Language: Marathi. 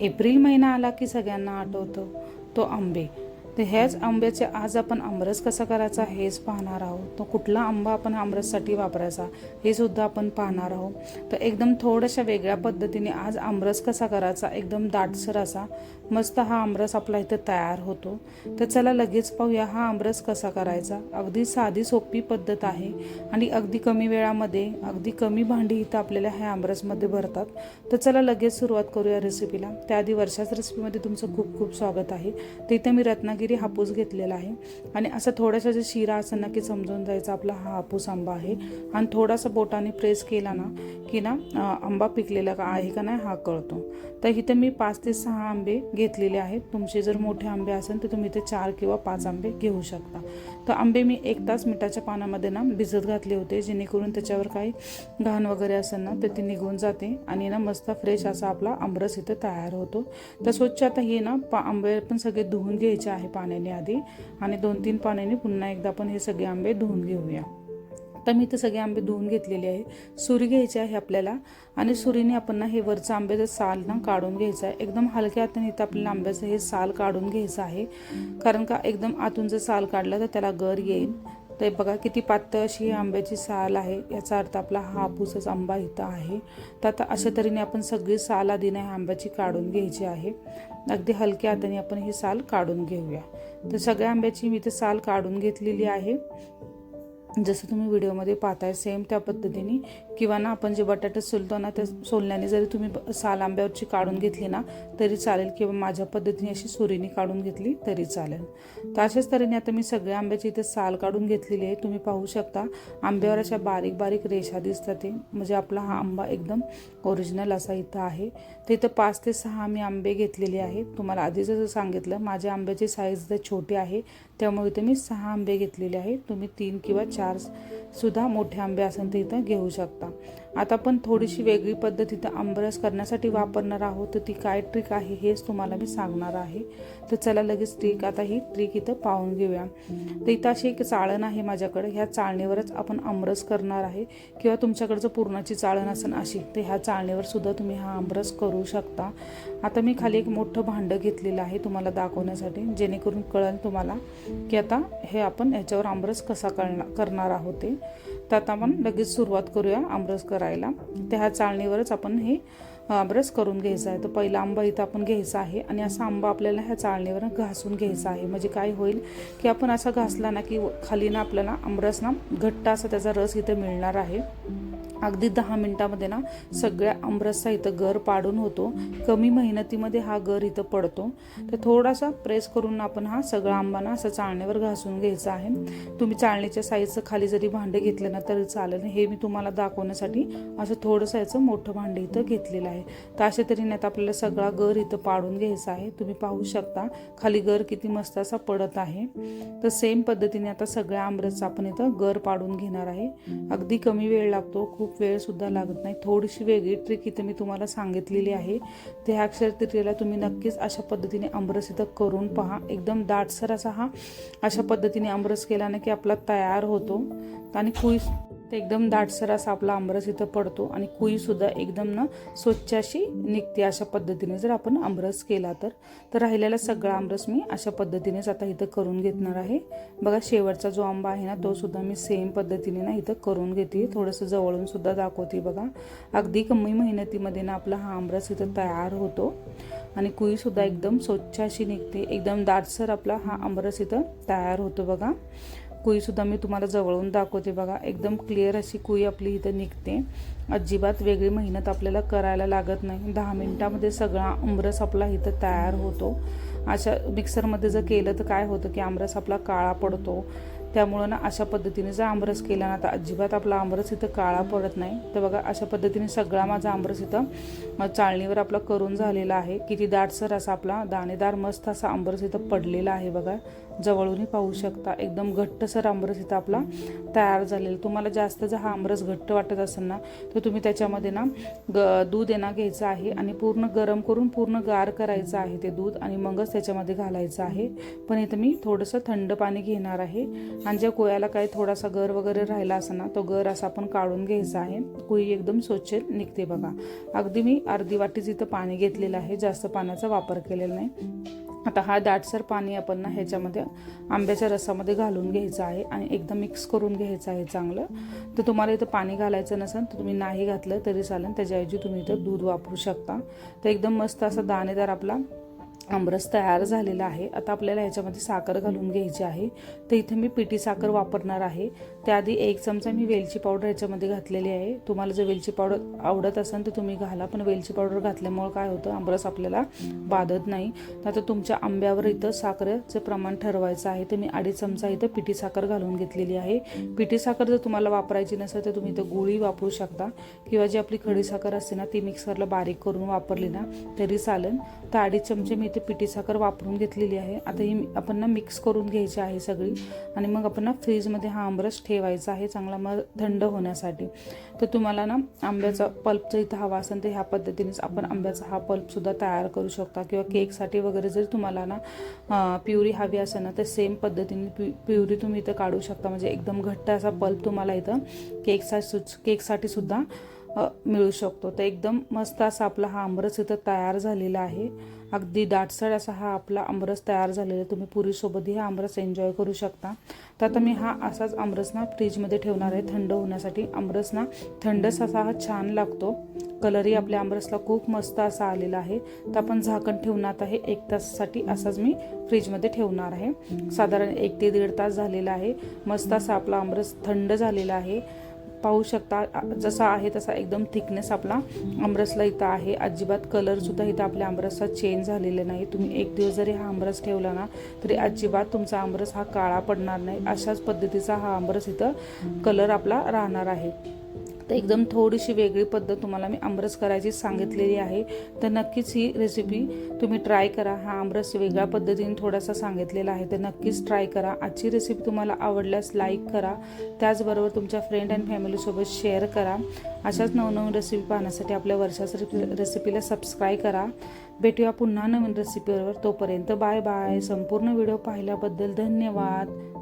एप्रिल महिना आला की सगळ्यांना आठवतो. तो आंबे. तर ह्याच आंब्याचे आज आपण आमरस कसा करायचा हेच पाहणार आहोत. तो कुठला आंबा आपण आमरससाठी वापरायचा हे सुद्धा आपण पाहणार आहोत. तर एकदम थोड्याशा वेगळ्या पद्धतीने आज आमरस कसा करायचा एकदम दाटसर असा मस्त हा आमरस आपला इथं तयार होतो. तर चला लगेच पाहूया हा आमरस कसा करायचा. अगदी साधी सोपी पद्धत आहे आणि अगदी कमी वेळामध्ये अगदी कमी भांडी इथं आपल्याला ह्या आमरसमध्ये भरतात. तर चला लगेच सुरुवात करूया रेसिपीला त्याआधी वर्षाच रेसिपीमध्ये तुमचं खूप खूप स्वागत आहे. तर इथं मी रत्नागिरी हापूस घेतलेला आहे. आणि असं थोडासा जे शिरा असं नक्की समजून जायचा आपला हा हापूस आंबा आहे. आणि थोडासा बोटाने प्रेस केला ना की ना आंबा पिकलेला का आहे का नाही हा कळतो. तर इथे मी पाच ते सहा आंबे घेतलेले आहेत. तुमचे जर मोठे आंबे असेल तर तुम्ही इथे चार किंवा पाच आंबे घेऊ शकता. तर आंबे मी एक तास मिठाच्या पानामध्ये ना भिजत घातले होते. जेणेकरून त्याच्यावर काही घाण वगैरे असेल ना तर ती निघून जाते. आणि ना मस्त फ्रेश असा आपला आंबरस इथे तयार होतो. तर स्वच्छ आता हे ना पा आंबे पण सगळे धुवून घ्यायचे आहे. पाण्याने आधी आणि दोन तीन पाण्याने पुन्हा एकदा आपण हे सगळे आंबे धुवून घेऊया. तर मी ते सगळे आंबे धुवून घेतलेले आहे सुरी घ्यायची आहे आपल्याला आणि सुरीने आपण ना हे वरचं आंब्याचं साल ना काढून घ्यायचं आहे. एकदम हलक्या हाताने इथं आपल्याला आंब्याचं हे साल काढून घ्यायचं आहे. कारण का एकदम आतून जर साल काढला तर त्याला गर येईल. तर बघा किती पातळ अशी ही आंब्याची साल आहे. याचा अर्थ आपला हा हापूसच आंबा इथं आहे. तर आता अशा तऱ्हेने आपण सगळी साल आधी ना आंब्याची काढून घ्यायची आहे. अगदी हलक्या हाताने आपण ही साल काढून घेऊया. तर सगळ्या आंब्याची मी ते साल काढून घेतलेली आहे. जसं तुम्ही व्हिडिओमध्ये पाहताय सेम त्या पद्धतीने किंवा ना आपण जे बटाटे सोलतो ना त्या सोलण्याने जरी तुम्ही साल आंब्यावरची काढून घेतली ना तरी चालेल. किंवा माझ्या पद्धतीने अशी सुरीने काढून घेतली तरी चालेल. तर अशाच तऱ्हेने आता मी सगळ्या आंब्याची इथे साल काढून घेतलेली आहे. तुम्ही पाहू शकता आंब्यावर अशा बारीक बारीक रेषा दिसतात ते. म्हणजे आपला हा आंबा एकदम ओरिजिनल असा इथं आहे. तर इथं पाच ते सहा मी आंबे घेतलेले आहेत. तुम्हाला आधी जसं सांगितलं माझ्या आंब्याची साईज जर छोटी आहे. त्यामुळे इथे मी सहा आंबे घेतलेले आहेत. तुम्ही तीन किंवा चार सुद्धा मोठे आंबे असेल तर इथं घेऊ शकता. आता पण थोडीशी वेगळी पद्धत इथं आंबरस करण्यासाठी वापरणार आहोत. तर ती काय ट्रिक आहे हेच तुम्हाला मी सांगणार आहे. तर चला लगेच ट्रिक आता ही ट्रिक इथं पाहून घेऊया. तर इथं अशी एक चाळण आहे माझ्याकडे. ह्या चाळणीवरच आपण अंबरस करणार आहे. किंवा तुमच्याकडचं पूर्णाची चाळण असेल अशी तर ह्या चाळणीवर सुद्धा तुम्ही हा अंबरस करू शकता. आता मी खाली एक मोठं भांडं घेतलेलं आहे तुम्हाला दाखवण्यासाठी जेणेकरून कळेल तुम्हाला की आता हे आपण ह्याच्यावर आंबरस कसा करणार करणार आहोत ते. तर आता आपण लगेच सुरुवात करूया. आमरस करायला. त्या ह्या चाळणीवरच आपण हे आमरस करून घ्यायचा आहे. तर पहिला आंबा इथं आपण घ्यायचा आहे आणि असा आंबा आपल्याला ह्या चाळणीवर घासून घ्यायचा आहे. म्हणजे काय होईल की आपण असा घासला ना की खाली ना आपल्याला आमरस ना घट्ट असा त्याचा रस इथं मिळणार आहे. अगदी दहा मिनिटामध्ये ना सगळ्या आमरसचा इथं गर पाडून होतो. कमी मेहनतीमध्ये हा गर इथं पडतो. तर थोडासा प्रेस करून आपण हा सगळा आंबा ना असं चाळणीवर घासून घ्यायचा आहे. तुम्ही चाळणीच्या साईजचं खाली जरी भांडे घेतलं ना तरी चालेल. हे मी तुम्हाला दाखवण्यासाठी असं थोडंसं याचं मोठं भांडे इथं घेतलेलं आहे. तर अशा तऱ्हेने आता आपल्याला सगळा गर इथं पाडून घ्यायचा आहे. तुम्ही पाहू शकता खाली गर किती मस्त असा पडत आहे. तर सेम पद्धतीने आता सगळ्या आमरसचा आपण इथं गर पाडून घेणार आहे. अगदी कमी वेळ लागतो. खूप वेळसुद्धा लागत नाही. थोडीशी वेगळी ट्रिक इथं मी तुम्हाला सांगितलेली आहे. ते ह्या अक्षर तुम्ही नक्कीच अशा पद्धतीने आमरस इथं करून पहा. एकदम दाटसर असा हा अशा पद्धतीने आमरस केला ना की आपला तयार होतो. आणि कुई ते एकदम दाटसर असा आपला आमरस इथं पडतो आणि कुईसुद्धा एकदम ना स्वच्छ अशी निघते अशा पद्धतीने. जर आपण आमरस केला तर तर राहिलेला सगळा आमरस मी अशा पद्धतीनेच आता इथं करून घेणार आहे. बघा शेवटचा जो आंबा आहे ना तो सुद्धा मी सेम पद्धतीने ना इथं करून घेते. थोडंसं जवळून सुद्धा दाखवते बघा. अगदी कमी मेहनतीमध्ये ना आपला हा आमरस इथं तयार होतो आणि कुईसुद्धा एकदम स्वच्छ अशी निघते. एकदम दाटसर आपला हा आमरस इथं तयार होतो बघा. कुईसुद्धा मी तुम्हाला जवळून दाखवते बघा. एकदम क्लिअर अशी कुई आपली इथं निघते. अजिबात वेगळी मेहनत आपल्याला करायला लागत नाही. दहा मिनटामध्ये सगळा आमरस आपला इथं तयार होतो. अशा मिक्सरमध्ये जर केलं तर काय होतं की आमरस आपला काळा पडतो. त्यामुळं ना अशा पद्धतीने जर आमरस केला ना तर अजिबात आपला आमरस इथं काळा पडत नाही. तर बघा अशा पद्धतीने सगळा माझा आमरस इथं चाळणीवर आपला करून झालेला आहे. किती दाटसर असा आपला दाणेदार मस्त असा आंबरस इथं पडलेला आहे बघा. जवळूनही पाहू शकता एकदम घट्टसर आंबरस इथं आपला तयार झालेला. तुम्हाला जास्त जर हा आंबरस घट्ट वाटत असेल ना तर तुम्ही त्याच्यामध्ये ना ग दूध येणं घ्यायचं आहे आणि पूर्ण गरम करून पूर्ण गार करायचं आहे ते दूध आणि मगच त्याच्यामध्ये घालायचं आहे. पण इथं मी थोडंसं थंड पाणी घेणार आहे. आणि ज्या कोयाला काही थोडासा गर वगैरे राहिला असं ना तो गर असा आपण काढून घ्यायचा आहे. कुळी एकदम स्वच्छ निघते बघा. अगदी मी अर्धी वाटीच इथं पाणी घेतलेलं आहे जास्त पाण्याचा वापर केलेला नाही. आता हा दाटसर पाणी आपण ना ह्याच्यामध्ये आंब्याच्या रसामध्ये घालून घ्यायचं आहे आणि एकदम मिक्स करून घ्यायचं आहे चांगलं. तर तुम्हाला इथं पाणी घालायचं नसेल तर तुम्ही नाही घातलं तरी चालेल. त्याच्याऐवजी तुम्ही इथं दूध वापरू शकता. तर एकदम मस्त असा दाणेदार आपला आमरस तयार झालेला आहे. आता आपल्याला ह्याच्यामध्ये साखर घालून घ्यायची आहे. तर इथे मी पिठी साखर वापरणार आहे. त्याआधी एक चमचा मी वेलची पावडर ह्याच्यामध्ये घातलेली आहे. तुम्हाला जर वेलची पावडर आवडत असेल तर तुम्ही घाला पण वेलची पावडर घातल्यामुळे काय होतं आमरस आपल्याला बाधत नाही. तर आता तुमच्या आंब्यावर इथं साखरेचं प्रमाण ठरवायचं आहे. तर मी अडीच चमचा इथं पिठी साखर घालून घेतलेली आहे. पिठी साखर जर तुम्हाला वापरायची नसेल तर तुम्ही इथं गुळी वापरू शकता. किंवा जी आपली खडी साखर असते ना ती मिक्सरला बारीक करून वापरली ना तरी चालेल. तर अडीच चमचे मी इथे पिठी साखर वापरून घेतलेली आहे. आता ही आपण ना मिक्स करून घ्यायची आहे सगळी आणि मग आपण ना फ्रीजमध्ये हा आंबरस ठेवायचा आहे चांगला मग थंड होण्यासाठी. तर तुम्हाला ना आंब्याचा पल्पचा इथं हवा असेल तर ह्या पद्धतीनेच आपण आंब्याचा हा पल्पसुद्धा तयार करू शकता किंवा केकसाठी वगैरे जर तुम्हाला ना प्युरी हवी असेल ना तर सेम पद्धतीने प्यु प्युरी तुम्ही इथं काढू शकता. म्हणजे एकदम घट्ट असा पल्प तुम्हाला इथं केकसाठी केकसाठी सुद्धा मिळू शकतो. तर एकदम मस्त असा आपला हा आंबरस इथं तयार झालेला आहे. अगदी दाटसर असा हा आपला आमरस तयार झालेला आहे. तुम्ही पुरीसोबतही हा आमरस एन्जॉय करू शकता. तर आता मी हा असाच आमरस ना फ्रीजमध्ये ठेवणार आहे. थंड होण्यासाठी आमरस ना थंडच असा हा छान लागतो. कलरही आपल्या आमरसला खूप मस्त असा आलेला आहे. तर आपण झाकण ठेवणार आहे एक तासासाठी असाच मी फ्रीजमध्ये ठेवणार आहे. साधारण एक ते दीड तास झालेला आहे. मस्त असा आपला आमरस थंड झालेला आहे. पाहू शकता. जसा आहे तसा एकदम थिकनेस आपला आमरसला इथं आहे. अजिबात कलरसुद्धा इथं आपल्या आमरसचा चेंज झालेला नाही. तुम्ही एक दिवस जरी हा आमरस ठेवला ना तरी अजिबात तुमचा आमरस हा काळा पडणार नाही. अशाच पद्धतीचा हा आमरस इथं कलर आपला राहणार आहे. तर एकदम थोडीशी वेगळी पद्धत तुम्हाला मी आमरस करायची सांगितलेली आहे. तर नक्कीच ही रेसिपी तुम्ही ट्राय करा. हा आमरस वेगळ्या पद्धतीने थोडासा सांगितलेला आहे. तर नक्कीच ट्राय करा. आजची रेसिपी तुम्हाला आवडल्यास लाईक करा. त्याचबरोबर तुमच्या फ्रेंड अँड फॅमिलीसोबत शेअर करा. अशाच नवनवीन रेसिपी पाहण्यासाठी आपल्या वर्षाच रेसिपीला सबस्क्राईब करा. भेटूया पुन्हा नवीन रेसिपीवर तोपर्यंत बाय बाय संपूर्ण व्हिडिओ पाहिल्याबद्दल धन्यवाद.